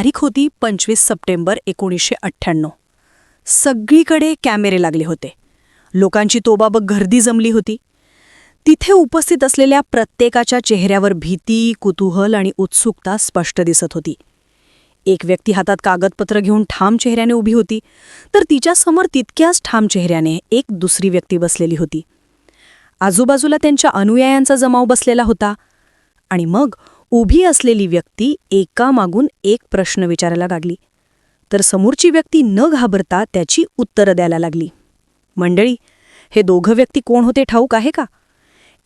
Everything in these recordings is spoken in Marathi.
तारीख होती पंचवीस सप्टेंबर एकोणीसशे अठ्ठ्याण्णव. सगळीकडे कॅमेरे लागले होते. लोकांची तोबाबक गर्दी जमली होती. तिथे उपस्थित असलेल्या प्रत्येकाच्या चेहऱ्यावर भीती कुतूहल आणि उत्सुकता स्पष्ट दिसत होती. एक व्यक्ती हातात कागदपत्र घेऊन ठाम चेहऱ्याने उभी होती तर तिच्यासमोर तितक्याच ठाम चेहऱ्याने एक दुसरी व्यक्ती बसलेली होती. आजूबाजूला त्यांच्या अनुयायांचा जमाव बसलेला होता. आणि मग उभी असलेली व्यक्ती एकामागून एक प्रश्न विचारायला लागली. तर समोरची व्यक्ती न घाबरता त्याची उत्तरं द्यायला लागली. मंडळी हे दोघं व्यक्ती कोण होते ठाऊक आहे का?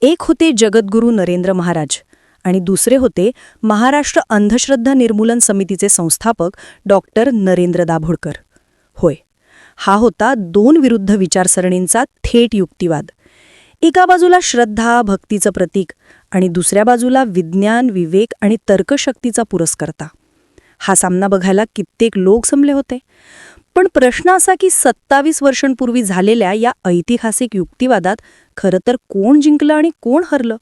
एक होते जगद्गुरू नरेंद्र महाराज आणि दुसरे होते महाराष्ट्र अंधश्रद्धा निर्मूलन समितीचे संस्थापक डॉक्टर नरेंद्र दाभोळकर. होय हा होता दोन विरुद्ध विचारसरणींचा थेट युक्तिवाद. एका बाजूला श्रद्धा भक्तीचं प्रतीक आणि दुसऱ्या बाजूला विज्ञान विवेक आणि तर्कशक्तीचा पुरस्कर्ता. हा सामना बघायला कित्येक लोक जमले होते. पण प्रश्न असा की सत्तावीस वर्षांपूर्वी झालेल्या या ऐतिहासिक युक्तिवादात खरं तर कोण जिंकलं आणि कोण हरलं?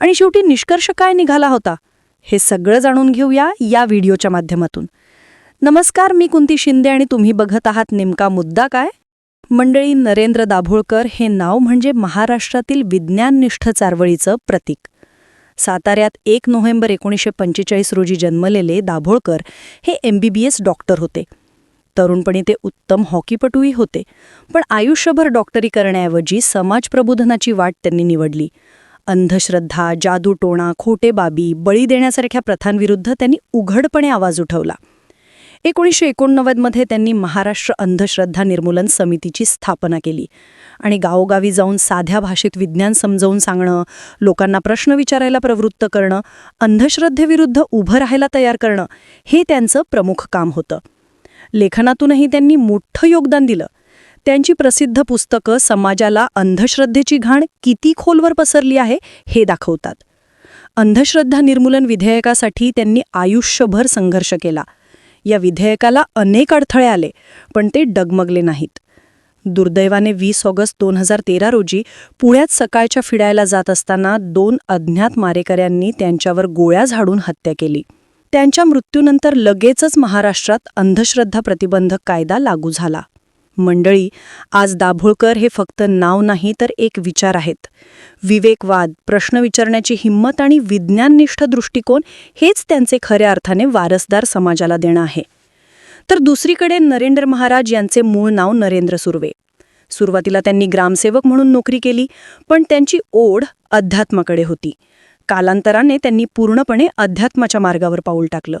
आणि शेवटी निष्कर्ष काय निघाला होता? हे सगळं जाणून घेऊया या व्हिडिओच्या माध्यमातून. नमस्कार मी कुंती शिंदे आणि तुम्ही बघत आहात नेमका मुद्दा काय? मंडळी नरेंद्र दाभोळकर हे नाव म्हणजे महाराष्ट्रातील विज्ञाननिष्ठ चारवळीचं प्रतीक. साताऱ्यात एक नोव्हेंबर एकोणीसशे पंचेचाळीस रोजी जन्मलेले दाभोळकर हे एमबीबीएस डॉक्टर होते. तरुणपणी ते उत्तम हॉकीपटूही होते. पण आयुष्यभर डॉक्टरी करण्याऐवजी समाज प्रबोधनाची वाट त्यांनी निवडली. अंधश्रद्धा जादूटोणा खोटे बाबी बळी देण्यासारख्या प्रथांविरुद्ध त्यांनी उघडपणे आवाज उठवला. एकोणीसशे एकोणनव्वदमध्ये त्यांनी महाराष्ट्र अंधश्रद्धा निर्मूलन समितीची स्थापना केली. आणि गावोगावी जाऊन साध्या भाषेत विज्ञान समजावून सांगणं लोकांना प्रश्न विचारायला प्रवृत्त करणं अंधश्रद्धेविरुद्ध उभं राहायला तयार करणं हे त्यांचं प्रमुख काम होतं. लेखनातूनही त्यांनी मोठं योगदान दिलं. त्यांची प्रसिद्ध पुस्तकं समाजाला अंधश्रद्धेची घाण किती खोलवर पसरली आहे हे दाखवतात. अंधश्रद्धा निर्मूलन विधेयकासाठी त्यांनी आयुष्यभर संघर्ष केला. या विधेयकाला अनेक अडथळे आले पण ते डगमगले नाहीत. दुर्दैवाने वीस ऑगस्ट दोन हजार तेरा रोजी पुण्यात सकाळच्या फिरायला जात असताना दोन अज्ञात मारेकऱ्यांनी त्यांच्यावर गोळ्या झाडून हत्या केली. त्यांच्या मृत्यूनंतर लगेचच महाराष्ट्रात अंधश्रद्धा प्रतिबंधक कायदा लागू झाला. मंडळी आज दाभोळकर हे फक्त नाव नाही तर एक विचार आहेत. विवेकवाद प्रश्न विचारण्याची हिंमत आणि विज्ञाननिष्ठ दृष्टिकोन हेच त्यांचे खऱ्या अर्थाने वारसदार समाजाला देणं आहे. तर दुसरीकडे नरेंद्र महाराज यांचे मूळ नाव नरेंद्र सुर्वे. सुरुवातीला त्यांनी ग्रामसेवक म्हणून नोकरी केली पण त्यांची ओढ अध्यात्माकडे होती. कालांतराने त्यांनी पूर्णपणे अध्यात्माच्या मार्गावर पाऊल टाकलं.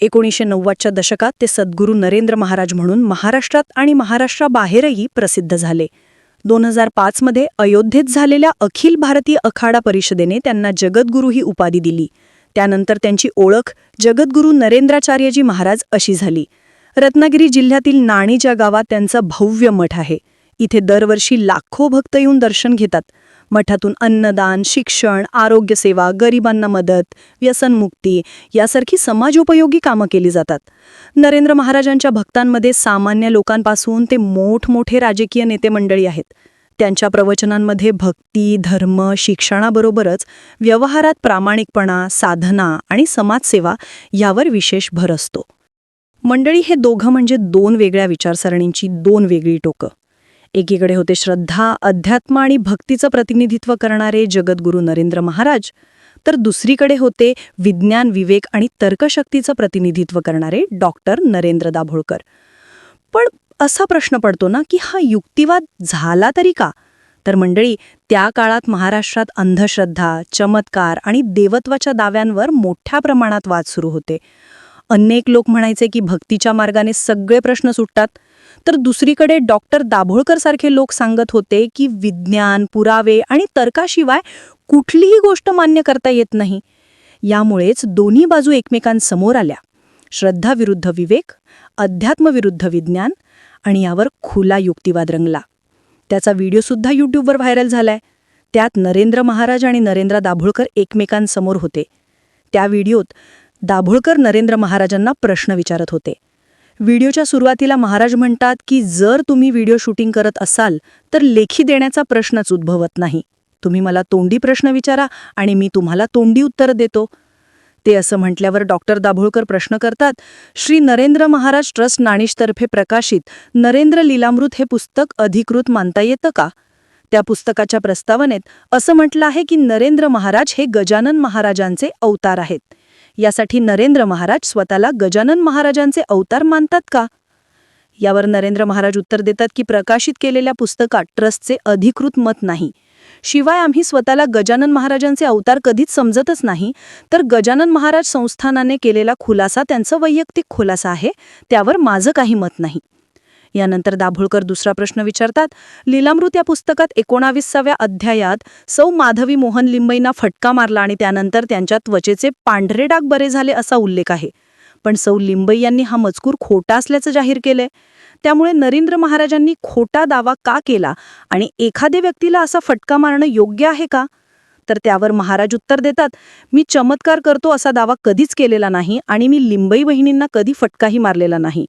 एकोणीसशे नव्वदच्या दशकात ते सद्गुरू नरेंद्र महाराज म्हणून महाराष्ट्रात आणि महाराष्ट्राबाहेरही प्रसिद्ध झाले. दोन हजार पाचमध्ये अयोध्येत झालेल्या अखिल भारतीय अखाडा परिषदेने त्यांना जगद्गुरू ही उपाधी दिली. त्यानंतर त्यांची ओळख जगद्गुरू नरेंद्राचार्यजी महाराज अशी झाली. रत्नागिरी जिल्ह्यातील नाणीच्या गावात त्यांचा भव्य मठ आहे इथे दरवर्षी लाखो भक्त येऊन दर्शन घेतात. मठातून अन्नदान शिक्षण आरोग्यसेवा गरिबांना मदत व्यसनमुक्ती यासारखी समाजोपयोगी कामं केली जातात. नरेंद्र महाराजांच्या भक्तांमध्ये सामान्य लोकांपासून ते मोठमोठे राजकीय नेते मंडळी आहेत. त्यांच्या प्रवचनांमध्ये भक्ती धर्म शिक्षणाबरोबरच व्यवहारात प्रामाणिकपणा साधना आणि समाजसेवा यावर विशेष भर असतो. मंडळी हे दोघं म्हणजे दोन वेगळ्या विचारसरणींची दोन वेगळी टोकं. एकीकडे होते श्रद्धा अध्यात्म आणि भक्तीचं प्रतिनिधित्व करणारे जगद्गुरू नरेंद्र महाराज तर दुसरीकडे होते विज्ञान विवेक आणि तर्कशक्तीचं प्रतिनिधित्व करणारे डॉक्टर नरेंद्र दाभोळकर. पण असा प्रश्न पडतो ना की हा युक्तिवाद झाला तरी का? तर मंडळी त्या काळात महाराष्ट्रात अंधश्रद्धा चमत्कार आणि देवत्वाच्या दाव्यांवर मोठ्या प्रमाणात वाद सुरू होते. अनेक लोक म्हणायचे की भक्तीच्या मार्गाने सगळे प्रश्न सुटतात. तर दुसरीकडे डॉक्टर दाभोळकर सारखे लोक सांगत होते की विज्ञान पुरावे आणि तर्काशिवाय कुठलीही गोष्ट मान्य करता येत नाही. यामुळेच दोन्ही बाजू एकमेकांसमोर आल्या. श्रद्धा विरुद्ध विवेक अध्यात्म विरुद्ध विज्ञान आणि यावर खुला युक्तिवाद रंगला. त्याचा व्हिडिओसुद्धा यूट्यूबवर व्हायरल झालाय. त्यात नरेंद्र महाराज आणि नरेंद्र दाभोळकर एकमेकांसमोर होते. त्या व्हिडिओत दाभोळकर नरेंद्र महाराजांना प्रश्न विचारत होते. व्हिडिओच्या सुरुवातीला महाराज म्हणतात की जर तुम्ही व्हिडिओ शूटिंग करत असाल तर लेखी देण्याचा प्रश्नच उद्भवत नाही. तुम्ही मला तोंडी प्रश्न विचारा आणि मी तुम्हाला तोंडी उत्तर देतो. ते असं म्हटल्यावर डॉक्टर दाभोळकर प्रश्न करतात श्री नरेंद्र महाराज ट्रस्ट नाणीशतर्फे प्रकाशित नरेंद्र लीलामृत हे पुस्तक अधिकृत मानता येतं का? त्या पुस्तकाच्या प्रस्तावनेत असं म्हटलं आहे की नरेंद्र महाराज हे गजानन महाराजांचे अवतार आहेत. यासाठी नरेंद्र महाराज स्वतःला गजानन महाराजांचे अवतार मानतात का? यावर नरेंद्र महाराज उत्तर देतात की प्रकाशित केलेल्या पुस्तकात ट्रस्टचे अधिकृत मत नाही. शिवाय आम्ही स्वतःला गजानन महाराजांचे अवतार कधीच समजतच नाही. तर गजानन महाराज संस्थानाने केलेला खुलासा त्यांचा वैयक्तिक खुलासा आहे त्यावर माझं काही मत नाही. यानंतर दाभोळकर दुसरा प्रश्न विचारतात लीलामृत या पुस्तकात एकोणावीसाव्या अध्यायात सौ माधवी मोहन लिंबईंना फटका मारला आणि त्यानंतर त्यांच्या त्वचेचे पांढरे डाग बरे झाले असा उल्लेख आहे. पण सौ लिंबई यांनी हा मजकूर खोटा असल्याचं जाहीर केलंय. त्यामुळे नरेंद्र महाराजांनी खोटा दावा का केला आणि एखाद्या व्यक्तीला असा फटका मारणं योग्य आहे का? तर त्यावर महाराज उत्तर देतात मी चमत्कार करतो असा दावा कधीच केलेला नाही आणि मी लिंबई बहिणींना कधी फटकाही मारलेला नाही.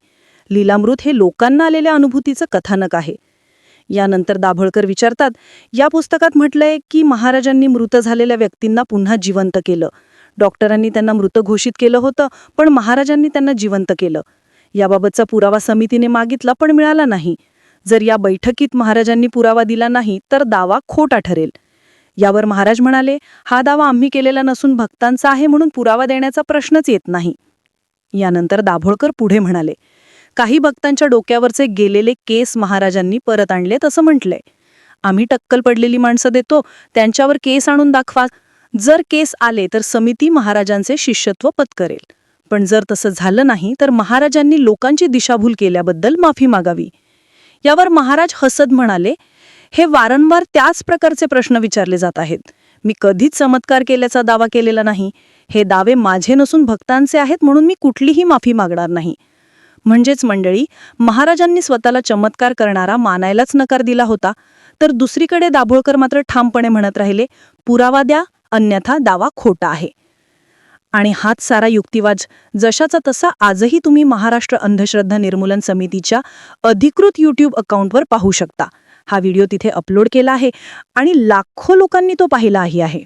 लीलामृत हे लोकांना आलेल्या अनुभूतीचं कथानक आहे. यानंतर दाभोळकर विचारतात या पुस्तकात म्हटलंय की महाराजांनी मृत झालेल्या व्यक्तींना पुन्हा जिवंत केलं. डॉक्टरांनी त्यांना मृत घोषित केलं होतं पण महाराजांनी त्यांना जिवंत केलं. याबाबतचा पुरावा समितीने मागितला पण मिळाला नाही. जर या बैठकीत महाराजांनी पुरावा दिला नाही तर दावा खोटा ठरेल. यावर महाराज म्हणाले हा दावा आम्ही केलेला नसून भक्तांचा आहे म्हणून पुरावा देण्याचा प्रश्नच येत नाही. यानंतर दाभोळकर पुढे म्हणाले काही भक्तांच्या डोक्यावरचे गेलेले केस महाराजांनी परत आणलेत असं म्हटलंय. आम्ही टक्कल पडलेली माणसं देतो त्यांच्यावर केस आणून दाखवा. जर केस आले तर समिती महाराजांचे शिष्यत्व पत्करेल. पण जर तसं झालं नाही तर महाराजांनी लोकांची दिशाभूल केल्याबद्दल माफी मागावी. यावर महाराज हसद म्हणाले हे वारंवार त्याच प्रकारचे प्रश्न विचारले जात आहेत. मी कधीच चमत्कार केल्याचा दावा केलेला नाही. हे दावे माझे नसून भक्तांचे आहेत म्हणून मी कुठलीही माफी मागणार नाही. म्हणजेच मंडळी महाराजांनी स्वतःला चमत्कार करणारा मानायलाच नकार दिला होता. तर दुसरीकडे दाभोळकर मात्र ठामपणे म्हणत राहिले पुरावा द्या अन्यथा दावा खोटा आहे. आणि हाच सारा युक्तिवाद जशाचा तसा आजही तुम्ही महाराष्ट्र अंधश्रद्धा निर्मूलन समितीच्या अधिकृत यूट्यूब अकाउंटवर पाहू शकता. हा व्हिडिओ तिथे अपलोड केला आहे आणि लाखो लोकांनी तो पाहिलाही आहे.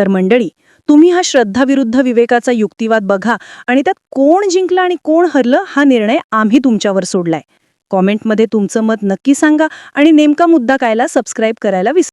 तर मंडळी तुम्ही हा श्रद्धाविरुद्ध विवेकाचा युक्तिवाद बघा आणि त्यात कोण जिंकलं आणि कोण हरलं हा निर्णय आम्ही तुमच्यावर सोडलाय. कॉमेंटमध्ये तुमचं मत नक्की सांगा आणि नेमका मुद्दा कायला सबस्क्राईब करायला विसरू